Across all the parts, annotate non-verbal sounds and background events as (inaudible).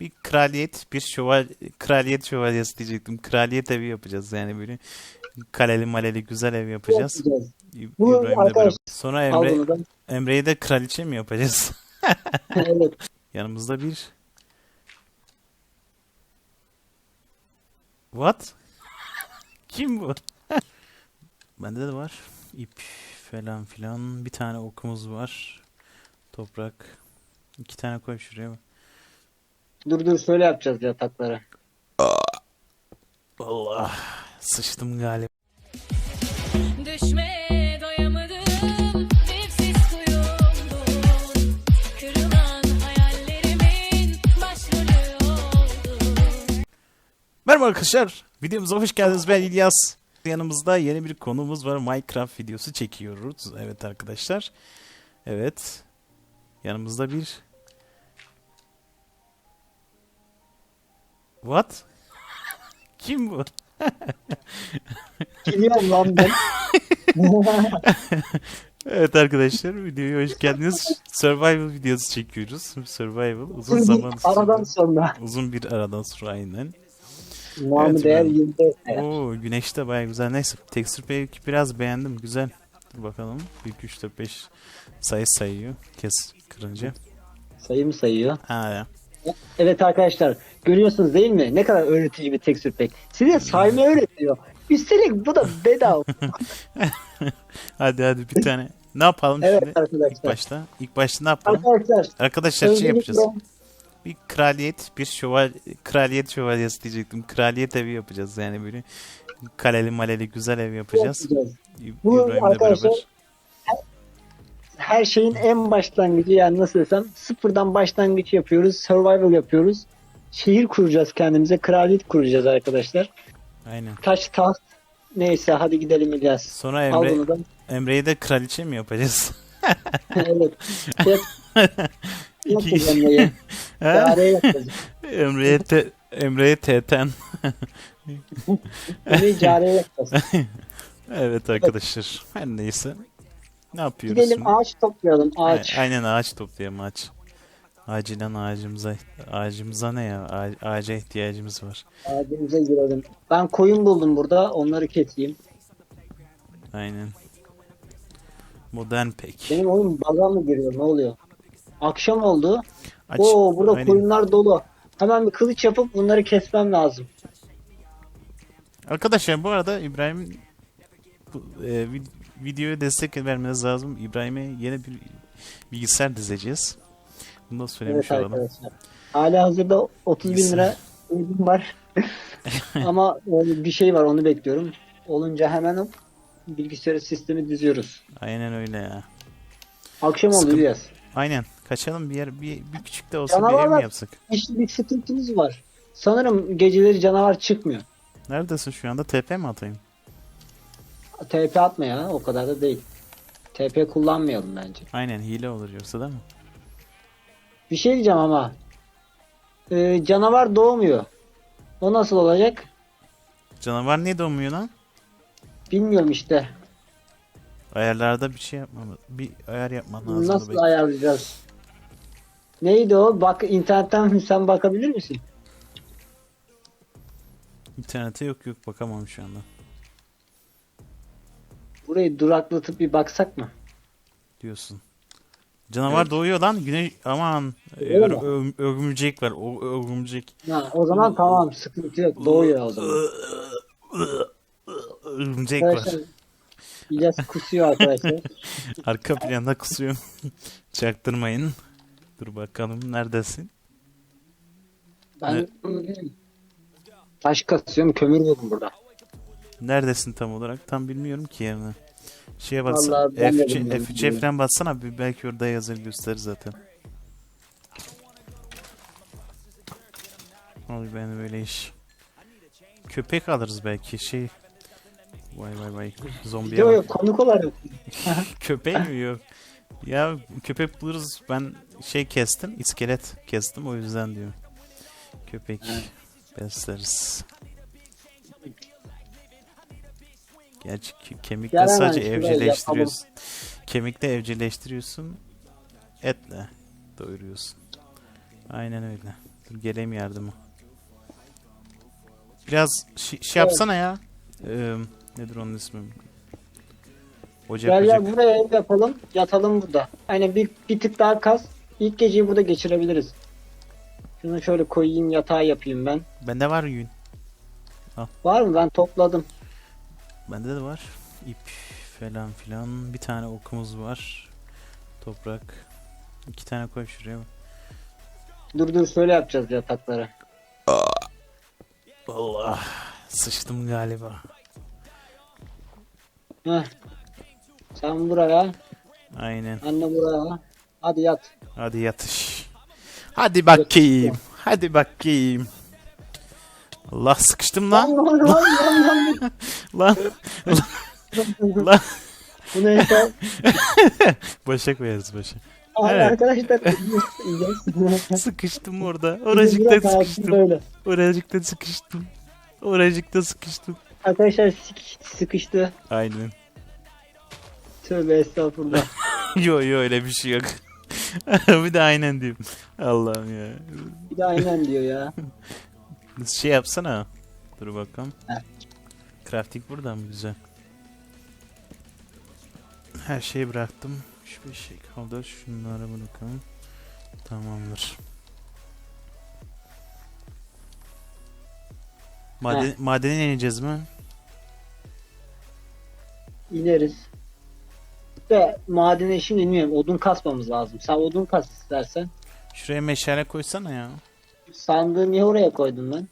bir kraliyet, bir şöval kraliyet şövalyesi diyecektim. Kraliyet evi yapacağız yani böyle kaleli maleli güzel ev yapacağız. Yapacağız. İ- Bu İbrahim'le arkadaş- beraber. Sonra Emre bunu. Emre'yi de kraliçe mi yapacağız? (laughs) evet. (laughs) Yanımızda bir What? (laughs) Kim bu? Bende de var. İp falan filan. Bir tane okumuz var. Toprak. İki tane koy şuraya. Dur dur şöyle yapacağız yatakları. Allah. Sıçtım galiba. Düşmeye doyamadım Dipsiz kuyumdun Kırılan hayallerimin Başrolü oldun Merhaba arkadaşlar. Videomuza hoş geldiniz. Ben İlyas. Yanımızda yeni bir konumuz var. Minecraft videosu çekiyoruz. Evet arkadaşlar. Evet. Yanımızda bir What? (laughs) Kim bu? Geliyorum lan ben. (laughs) Evet arkadaşlar videoya hoş geldiniz. Survival videosu çekiyoruz. Survival uzun zaman Aradan sonra. sonra. Uzun bir aradan sonra aynen. Namı Evet, değer ben- 24 değer. Oo güneşte baya güzel. Neyse texture pack'i biraz beğendim. Güzel. Dur bakalım. 1, 2, 3, 4, 5 sayı sayıyor. Kes kırınca. Sayı mı sayıyor? Ha ya. Evet arkadaşlar görüyorsunuz değil mi? Ne kadar öğretici bir tekstür pek. Size saymayı öğretiyor. Üstelik bu da bedava. (laughs) Hadi hadi bir tane. Ne yapalım evet şimdi? İlk arkadaşlar. başta. İlk başta ne yapalım? Arkadaşlar Arkadaşlar şey yapacağız. Bir kraliyet, bir şöval kraliyet şövalyesi diyecektim. Kraliyet evi yapacağız yani böyle kaleli maleli güzel ev yapacağız. yapacağız. Bu arkadaşlar- beraber. Her şeyin en başlangıcı yani nasıl desem sıfırdan başlangıç yapıyoruz. Survival yapıyoruz. Şehir kuracağız kendimize. Kraliyet kuracağız arkadaşlar. Aynen. Taş taht. Neyse hadi gidelim İlyas. Sonra Emre. Emre'yi de kraliçe mi yapacağız? evet. (laughs) Hep İki (laughs) yapacağız. Emre'ye te, Emre'ye teten. Bunu careye yapacağız. (laughs) Evet arkadaşlar. Her neyse. Ne yapıyoruz Gidelim şimdi? ağaç toplayalım. Ağaç. A- Aynen ağaç toplayalım ağaç. Acilen ağacımıza ağacımıza ne ya? A- ağaca ihtiyacımız var. Ağacımıza girelim. Ben koyun buldum burada. Onları keseyim. Aynen. Modern pek. Benim oyun baga mı giriyor? Ne oluyor? Akşam oldu. Aç. Oo burada Aynen. koyunlar dolu. Hemen bir kılıç yapıp bunları kesmem lazım. Arkadaşlar bu arada İbrahim'in bu, e, videoya destek vermeniz lazım. İbrahim'e yeni bir bilgisayar dizeceğiz. Bunu da söylemiş Evet olalım. arkadaşlar. Hala hazırda 30 bin lira ürün var. (laughs) Ama bir şey var onu bekliyorum. Olunca hemen bilgisayar sistemi diziyoruz. Aynen öyle ya. Akşam oldu Sıkın- biraz. Aynen. Kaçalım bir yer bir, bir küçük de olsa bir ev Canavarlar- mi yapsak? İşte bir sıkıntımız var. Sanırım geceleri canavar çıkmıyor. Neredesin şu anda? TP mi atayım? TP atma ya o kadar da değil. TP kullanmayalım bence. Aynen hile olur yoksa değil mi? Bir şey diyeceğim ama. Ee, canavar doğmuyor. O nasıl olacak? Canavar niye doğmuyor lan? Bilmiyorum işte. Ayarlarda bir şey yapmam. Bir ayar yapman lazım. Nasıl ayarlayacağız? Neydi o? Bak internetten (laughs) sen bakabilir misin? İnternete yok yok bakamam şu anda. Burayı duraklatıp bir baksak mı? Diyorsun. Canavar Evet. doğuyor lan. Güneş aman ör, ö- örümcek var. O örümcek. Ha, o zaman tamam sıkıntı yok. Doğuyor o zaman. Örümcek var. İlyas kusuyor arkadaşlar. (laughs) Arka planda kusuyor. Çaktırmayın. Dur bakalım neredesin? Ben taş kasıyorum kömür buldum burada. Neredesin tam olarak? Tam bilmiyorum ki yerini. Şeye baksana. Vallahi ben de F3'e bilmiyorum. F3'e falan bassana. Bir belki orada yazır gösterir zaten. Abi ben böyle iş. Köpek alırız belki şey. Vay vay vay. Zombiye Yok bak. yok konuk olarak. (laughs) Köpek mi yok? Ya köpek buluruz. Ben şey kestim. iskelet kestim o yüzden diyor. Köpek besleriz. Gerçi ke- kemikle Gel hemen sadece şuraya evcilleştiriyorsun. Kemikle evcilleştiriyorsun. Etle doyuruyorsun. Aynen öyle. Dur geleyim yardıma. Biraz şey, şey yapsana ya. Ee, nedir onun ismi? Ocak Gel ocak. gel buraya ev yapalım. Yatalım burada. Aynen bir, bir tık daha kaz. İlk geceyi burada geçirebiliriz. Şunu şöyle koyayım yatağı yapayım ben. Bende var yün. Var mı? Ben topladım. Bende de var. İp falan filan. Bir tane okumuz var. Toprak. İki tane koy şuraya. Dur dur şöyle yapacağız yatakları. Allah. Sıçtım galiba. Heh. Sen buraya. Aynen. Anne buraya. Hadi yat. Hadi yatış. Hadi bakayım. Hadi bakayım. Allah sıkıştım lan. (laughs) Lan (laughs) lan. Bu neyse. (laughs) Başa koyarız başa. Abi Evet. arkadaşlar. (laughs) Sıkıştım orada. Oracıkta sıkıştım. Oracıkta sıkıştım. Oracıkta sıkıştım. Arkadaşlar sık- sıkıştı. Aynen. Tövbe estağfurullah. yo yo öyle bir şey yok. bir de aynen diyeyim. Allah'ım ya. Bir de aynen diyor ya. Şey yapsana. Dur bakalım. Heh. Crafting burada mı güzel? Her şeyi bıraktım. Şu bir şey kaldı. Şunlara bakalım. Tamamdır. Maden, madene ineceğiz mi? İneriz. De madene şimdi bilmiyorum. Odun kasmamız lazım. Sen odun kas istersen. Şuraya meşale koysana ya. Sandığı niye oraya koydun lan?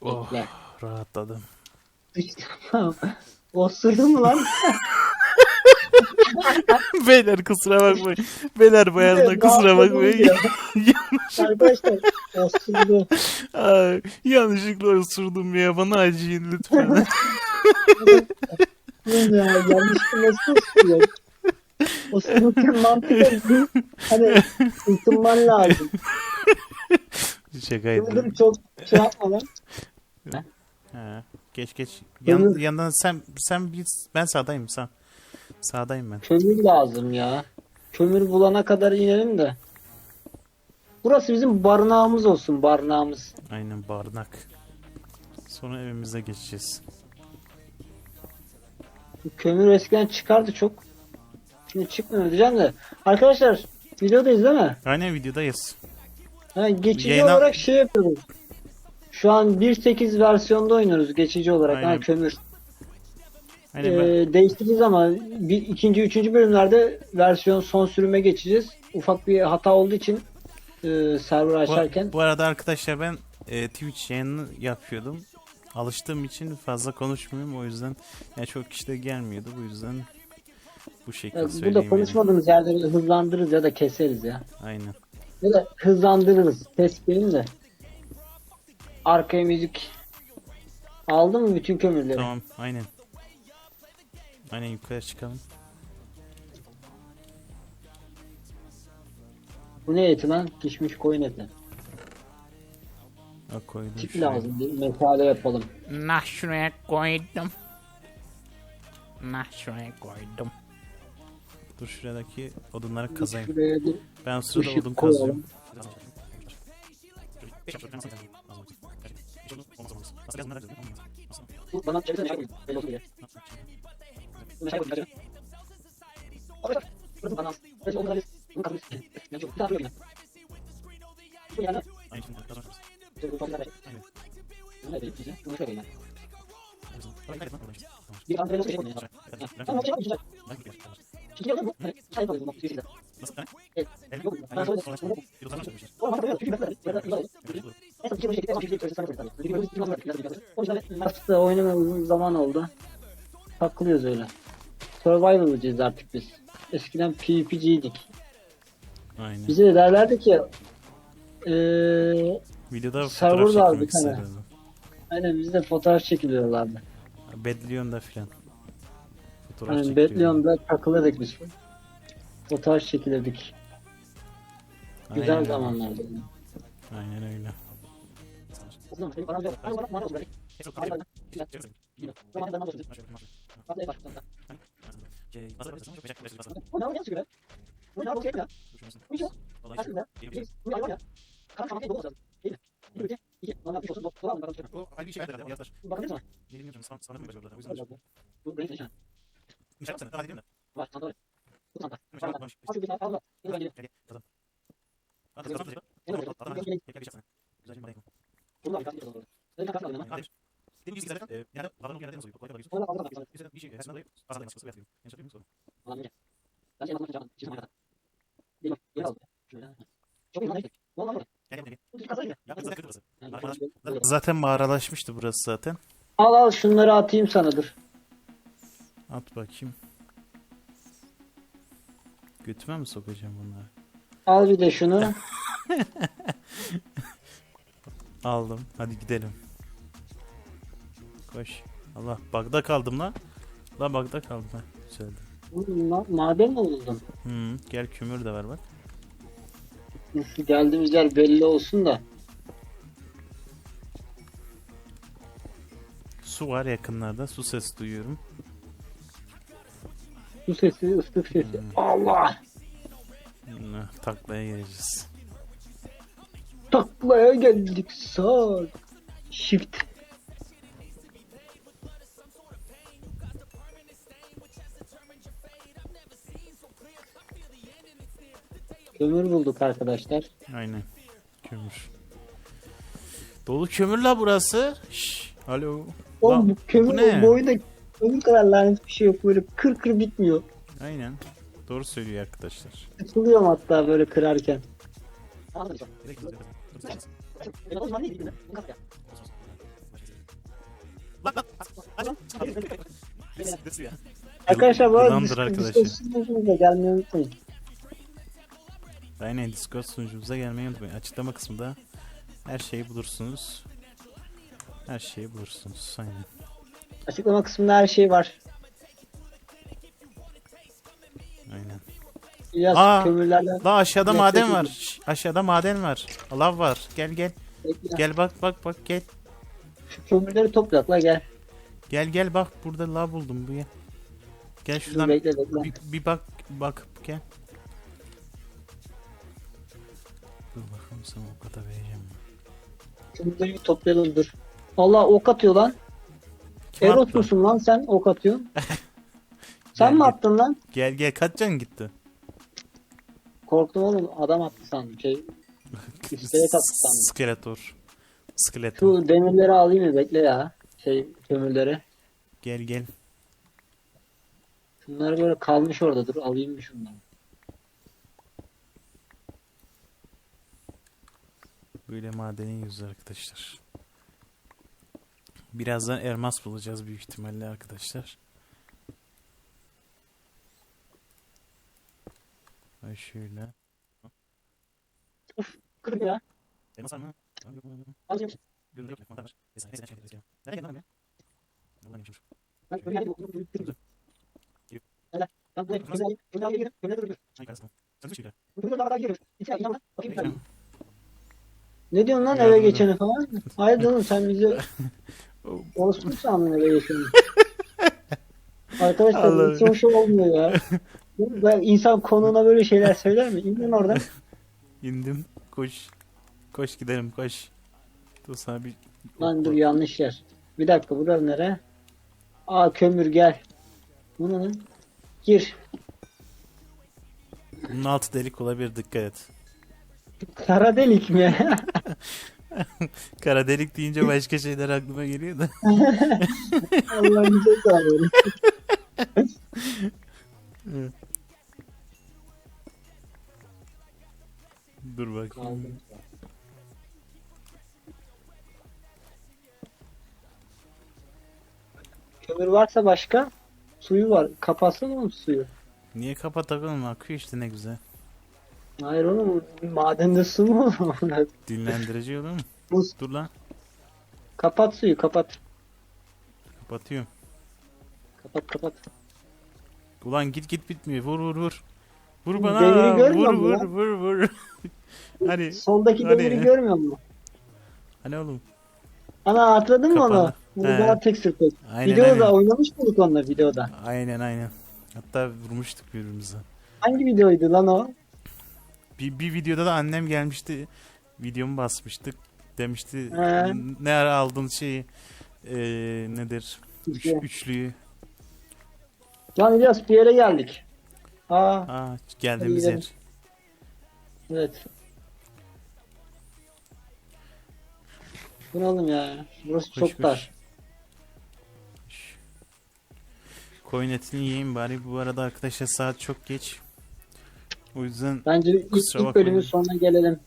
Oh, Bekle. rahatladım. Osurdun mu lan? (laughs) Beyler kusura bakmayın. Beyler bu yazda kusura bakmayın. (laughs) Arkadaşlar osurdu. Ay, yanlışlıkla osurdum ya. Bana acıyın lütfen. (laughs) Oğlum ya yanlışlıkla nasıl osuruyor? Osururken mantıklı. Hani ısınman lazım. Şakaydı. Çok şey yapma lan. (laughs) Ha, geç geç. Yan, yandan sen sen bir ben sağdayım sağ. Sağdayım ben. Kömür lazım ya. Kömür bulana kadar inelim de. Burası bizim barınağımız olsun barınağımız. Aynen barınak. Sonra evimize geçeceğiz. Kömür eskiden çıkardı çok. Şimdi çıkmıyor diyeceğim de. Arkadaşlar videodayız değil mi? Aynen videodayız. Ha, geçici Yayına- olarak şey yapıyoruz. Şu an 1.8 versiyonda oynuyoruz geçici olarak. Aynen. Ha, kömür. Ee, ben, değiştireceğiz ama bir, ikinci, üçüncü bölümlerde versiyon son sürüme geçeceğiz. Ufak bir hata olduğu için e, server açarken. bu, arada arkadaşlar ben e, Twitch yayını yapıyordum. Alıştığım için fazla konuşmuyorum o yüzden yani çok kişi de gelmiyordu bu yüzden bu şekilde Evet, söyleyeyim. burada yani. konuşmadığımız yerleri hızlandırırız ya da keseriz ya. Aynen. Ya da hızlandırırız. Kesmeyelim de. Arkaya müzik. Aldın mı bütün kömürleri? Tamam aynen. Aynen yukarı çıkalım. Bu ne eti lan? Pişmiş koyun eti. Ha, koydum Tip şuraya. lazım. Bir mesale yapalım. Nah şuraya koydum. Nah şuraya koydum. Dur şuradaki odunları kazayım. Ben sırada odun kazıyorum. Bir olsa şey koyun. Tamam, okey, okey, Aslında oynamaya uzun zaman oldu. Takılıyoruz öyle. Survival'cıyız artık biz. Eskiden PvP'ciydik. Aynen. Bize de derlerdi ki eee Videoda fotoğraf çekmek aynen bizde fotoğraf çekiliyorlardı. Bedlion'da filan. Fotoğraf Yani çekiliyor. Betlion'da takılırdık biz. Fotoğraf çekilirdik. Aynen Güzel öyle. zamanlardı. Aynen öyle. Bu Bir, şey. herhalde yazlar. Bakabilir misin? Sana mı ona? Bu Var. Çanta var. Bu çanta. Bir tane. Yeni ben geliyorum. Adam. Güzelce bana yakın. Bunu da bir. Öyle bir alayım zaten e, yani? Kolay kolay da bir şey. Yanlış yapıyor musun? Şey çizim hayata. Yeni aldım. Şöyle. Çok iyi. Vallahi öyle. Gel gel gel. Ya kötü burası. Zaten mağaralaşmıştı burası zaten. Al al şunları atayım sana dur. At bakayım. Götüme mi sokacağım bunları? Al bir de şunu. (laughs) Aldım. Hadi gidelim. Koş. Allah bagda kaldım lan. La bagda kaldım ha. Güzeldi. Ma maden mi buldun? Hmm, gel kömür de ver bak. Geldiğimiz yer belli olsun da. Su var yakınlarda. Su sesi duyuyorum. Su sesi, ıslık sesi. Hmm. Allah! Hmm, Taklaya gireceğiz. Taklaya geldik sağ. Shift. Kömür bulduk arkadaşlar. Aynen. Kömür. Dolu kömür la burası. Şş, alo. Oğlum Lan, bu kömür bu ne? boyunda kömür kadar lanet bir şey yok. Böyle kır kır bitmiyor. Aynen. Doğru söylüyor arkadaşlar. Sıkılıyorum hatta böyle kırarken. Arkadaşlar bu arada Discord- sunucumuza gelmeyi unutmayın. Aynen Discord sunucumuza gelmeyi unutmayın. Açıklama kısmında her şeyi bulursunuz. Her şeyi bulursunuz. Aynen. Açıklama kısmında her şey var. Aynen. Biraz Aa, kömürlerden La aşağıda Nefret maden var. Şş, aşağıda maden var. Lav var. Gel gel. Bekle. Gel bak bak bak gel. Şu kömürleri toprak la gel. Gel gel bak burada lav buldum bu ya. Gel Dur şuradan bekle bekle. bir, bir bak bak gel. Dur bakalım sana o kadar vereceğim. Kömürleri toplayalım dur. Allah ok atıyor lan. Eros attı? musun lan sen ok atıyorsun? (laughs) sen mi Gel, attın lan? Gel gel kaç can gitti? Korktum oğlum adam attı sandım. Şey, (laughs) İskelet attı sandım. Skeletor. Skeletor. Şu demirleri alayım mı bekle ya. Şey kömürleri. Gel gel. Şunlar böyle kalmış orada dur alayım mı şunları. Böyle madenin yüzü arkadaşlar. Birazdan elmas bulacağız büyük ihtimalle arkadaşlar. Ay şöyle. Kırık ya. Elmas var mı? Ya. tane. Ne diyorsun lan eve geçeni falan? Hayır oğlum sen bizi orospu eve geçeni. (laughs) Arkadaşlar Allah'ım. hiç hoş olmuyor ya. Ben insan konuğuna böyle şeyler söyler mi? İnin oradan. İndim. Koş. Koş gidelim koş. Dur sana bir... Lan dur yanlış yer. Bir dakika burası nere? Aa kömür gel. Bu ne lan? Gir. Bunun altı delik olabilir dikkat et. Kara delik mi? (laughs) (laughs) Kara delik deyince başka şeyler aklıma geliyor da. (laughs) Allah'ım çok sağlıyorum. (laughs) Dur bakayım. Kömür varsa başka suyu var. Kapatsana mı suyu? Niye kapatalım akıyor işte ne güzel. Hayır oğlum madende su mu? (laughs) Dinlendirici olur mu? Buz. Dur lan. kapat suyu kapat. Kapatıyorum. Kapat kapat. Ulan git git bitmiyor. Vur vur vur. Vur bana. Demiri görmüyor Vur vur ya? vur vur. (laughs) hani Soldaki Hadi. demiri görmüyor musun? hani oğlum. Ana hatırladın mı onu? Kapalı. Bunu He. daha tek sırtık. Aynen Videoda aynen. oynamış mıydık onunla videoda? Aynen aynen. Hatta vurmuştuk birbirimize. Hangi videoydu lan o? Bir, bir videoda da annem gelmişti. Videomu basmıştık. Demişti He. ne ara aldın şeyi e, nedir? Üç, İşte. üçlüyü. Lan İlyas bir yere geldik. Aa Aa geldiğimiz Hadi yer. gidelim. evet. Bunalım ya. Burası Koş, çok koş. dar. Koyun etini yiyeyim bari. Bu arada arkadaşlar saat çok geç. O yüzden Bence ilk, Kusura ilk bölümün sonuna gelelim.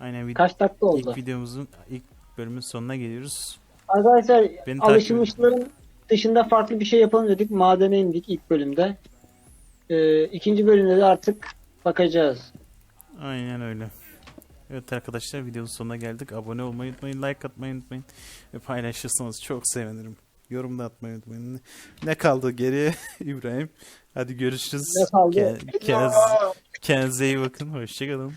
aynen vid- Kaç dakika oldu? ilk videomuzun ilk bölümün sonuna geliyoruz. Arkadaşlar Beni takip alışılmışların dışında farklı bir şey yapalım dedik. Madene indik ilk bölümde. Ee, ikinci bölümde de artık bakacağız. Aynen öyle. Evet arkadaşlar videonun sonuna geldik. Abone olmayı unutmayın, like atmayı unutmayın ve paylaşırsanız çok sevinirim. Yorum da atmayı unutmayın. Ne kaldı geriye (laughs) İbrahim? Hadi görüşürüz. Ne kaldı? Ke- Kendinize, kendinize iyi bakın. Hoşçakalın.